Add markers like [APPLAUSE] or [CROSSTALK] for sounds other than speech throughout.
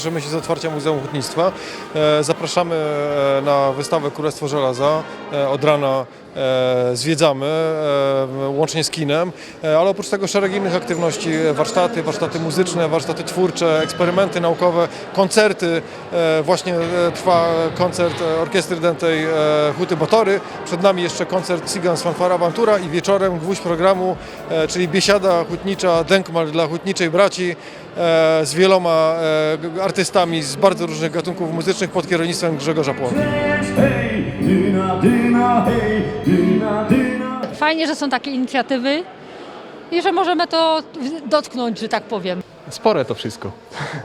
cieszymy się z otwarcia Muzeum Hutnictwa. E, Zapraszamy e, na wystawę Królestwo Żelaza. E, Od rana zwiedzamy, łącznie z kinem, ale oprócz tego szereg innych aktywności, warsztaty, warsztaty muzyczne, warsztaty twórcze, eksperymenty naukowe, koncerty. Właśnie trwa koncert Orkiestry Dętej Huty Botory. Przed nami jeszcze koncert Cygans Fanfara Awantura i wieczorem gwóźdź programu, czyli biesiada hutnicza, Denkmal dla hutniczej braci z wieloma artystami z bardzo różnych gatunków muzycznych pod kierownictwem Grzegorza Płonki. Hej, dyna, dyna, hej, dyna, dyna. Fajnie, że są takie inicjatywy i że możemy to dotknąć, że tak powiem. Spore to wszystko.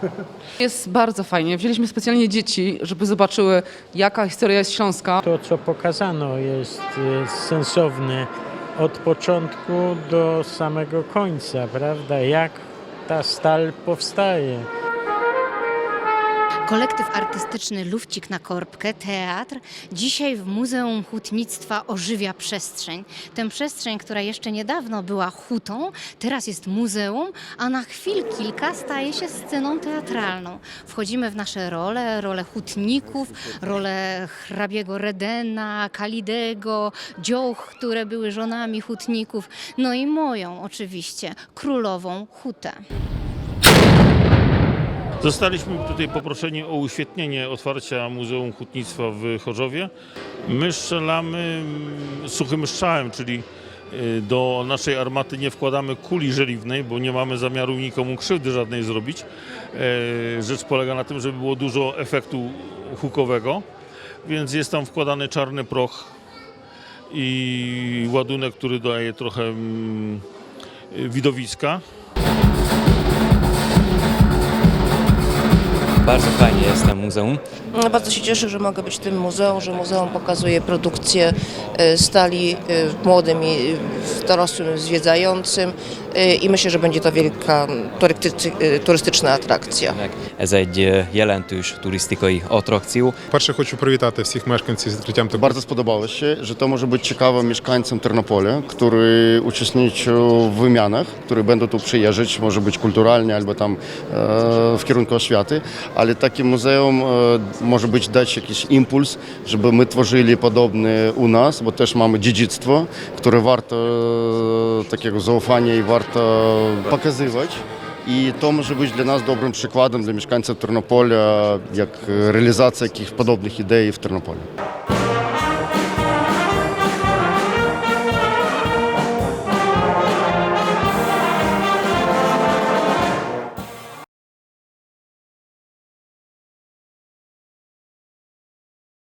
[LAUGHS] Jest bardzo fajnie. Wzięliśmy specjalnie dzieci, żeby zobaczyły, jaka historia jest Śląska. To, co pokazano, jest e, sensowne od początku do samego końca, prawda? Jak ta stal powstaje. Kolektyw artystyczny Lufcik na Korbkę, teatr, dzisiaj w Muzeum Hutnictwa ożywia przestrzeń. Tę przestrzeń, która jeszcze niedawno była hutą, teraz jest muzeum, a na chwil kilka staje się sceną teatralną. Wchodzimy w nasze role, role hutników, role hrabiego Redena, Kalidego, dziołch, które były żonami hutników, no i moją oczywiście, królową hutę. Zostaliśmy tutaj poproszeni o uświetnienie otwarcia Muzeum Hutnictwa w Chorzowie. My strzelamy mm, suchym strzałem, czyli y, do naszej armaty nie wkładamy kuli żeliwnej, bo nie mamy zamiaru nikomu krzywdy żadnej zrobić. E, Rzecz polega na tym, żeby było dużo efektu hukowego, więc jest tam wkładany czarny proch i ładunek, który daje trochę mm, widowiska. Bardzo fajnie jest na muzeum. No, Bardzo się cieszę, że mogę być w tym muzeum, że muzeum pokazuje produkcję e, stali e, młodym i e, dorosłym zwiedzającym e, i myślę, że będzie to wielka turystycy- e, turystyczna atrakcja. Ez egy е, jelentős turisztikai attrakció. Перше, хочу привітати всіх мешканців з відкриттям такого Bardzo spodobało się, że to może być ciekawe mieszkańcom Ternopola, który uczestniczył w wymianach, które będą tu przyjeżdżać, może być kulturalnie albo tam e, w kierunku oświaty, ale takie muzeum e, może być dać jakiś impuls, żeby my tworzyli podobne u nas, bo też mamy dziedzictwo, które warto e, takiego zaufania i warto pokazywać. I to może być dla nas dobrym przykładem dla mieszkańców Ternopola, jak realizacja jakichś podobnych idei w Ternopolu.